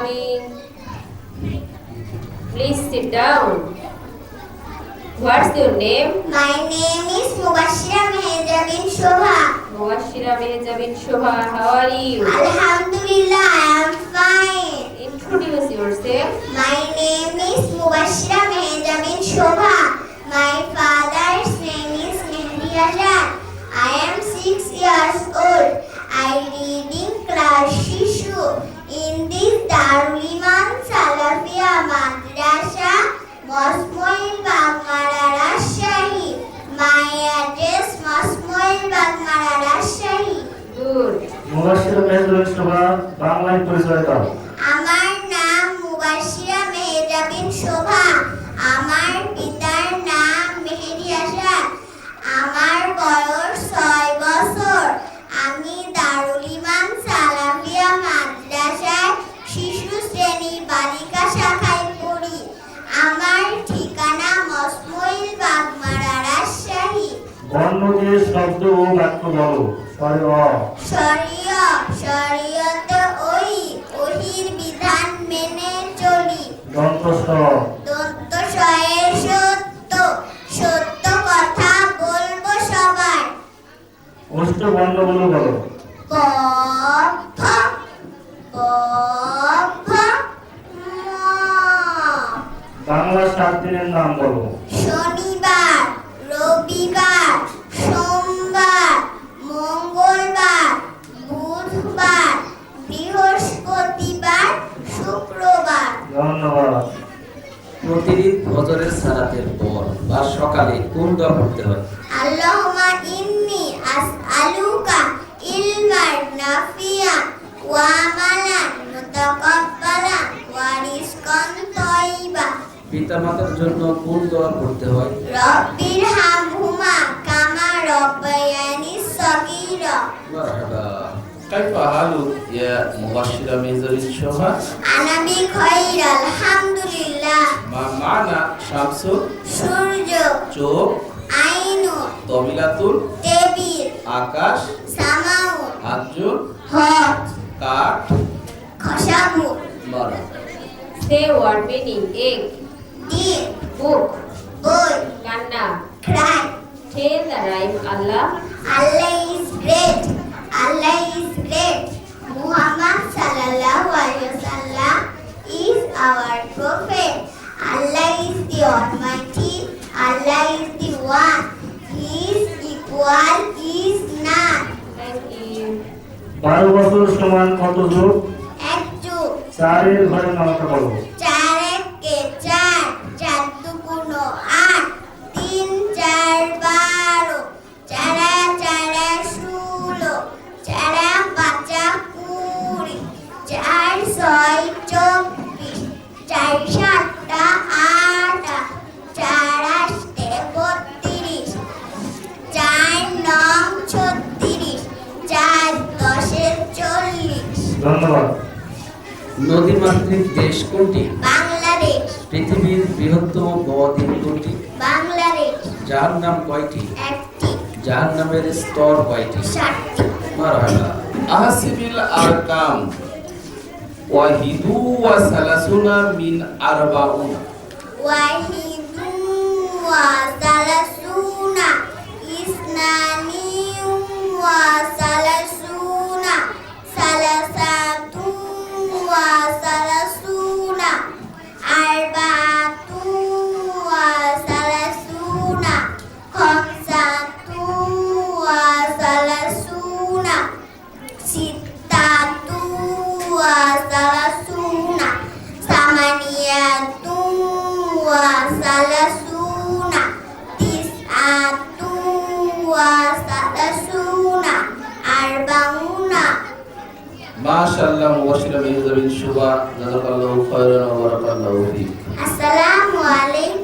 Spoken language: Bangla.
coming. Please sit down. What's your name? My name is Mubashira Mehja bin Shobha. Mubashira Mehja bin Shobha, how are you? Alhamdulillah, I am fine. Introduce yourself. My name is Mubashira. Mubashir মেহদুল সভা বাংলায় পরিচয় দাও। আমার নাম মুবাশিরা মেহেজা বিন শোভা। আমার পিতার নাম মেহেদি আসাদ আমার বয়স ছয় বছর। আমি দারুল ইমাম সালামিয়া মাদ্রাসায় শিশু শ্রেণি বালিকা শাখায় পড়ি। আমার ঠিকানা মসমইল বাগমারা রাজশাহী। বর্ণ দিয়ে শব্দ ও বাক্য বলো। পরে অ। শরীয় দন্ত স সত্য সত্য কথা বলব সবার। অষ্ট বর্ণগুলো বলো। ক খ ক ম। বাংলা সাত দিনের নাম বলো প্রতিদিন ফজরের সালাতের পর বা সকালে কোন দোয়া পড়তে হয়? আল্লাহুম্মা ইন্নি আসআলুকা ইলমান নাফিয়া ওয়া আমালান মুতাকাব্বালা ওয়া রিজকান তাইয়্যিবা পিতামাতার জন্য কোন দোয়া পড়তে হয়? রব্বির হামহুমা কামা রব্বায়ানি সগীরা। মারহাবা কাইফা হালুক ইয়া মুবাশশিরা মিজারিন শোভা আনামি খাইরাল হামদ তুলা মামানা শামসু সূর্য চোখ আইনু তবিলাতুল টেবিল আকাশ সামাউ হাজুর হট কাঠ খসাবু বল সে ওয়ার্ড মিনিং এক ডিপ বুক বই কান্না cry tell the rhyme Allah. Allah is great. বারো বছর সমান কত যোগ? চারের ঘরে নামটা বলো। চার একে চার চার ধন্যবাদ। নদীমাতৃক দেশ কোনটি? বাংলাদেশ। পৃথিবীর বৃহত্তম বদ্বীপ কোনটি? বাংলাদেশ। যার নাম কয়টি? একটি। যার নামের স্তর কয়টি? সাতটি মারহাবা। আসিবিল আরকাম। ওয়াহিদু ওয়া সালাসুনা মিন আরবাউনা। ওয়াহিদু ওয়া সালাসুনা। وسلم وسلم من ذوي الشبع جزاك الله خيرا وبارك الله فيك السلام عليكم.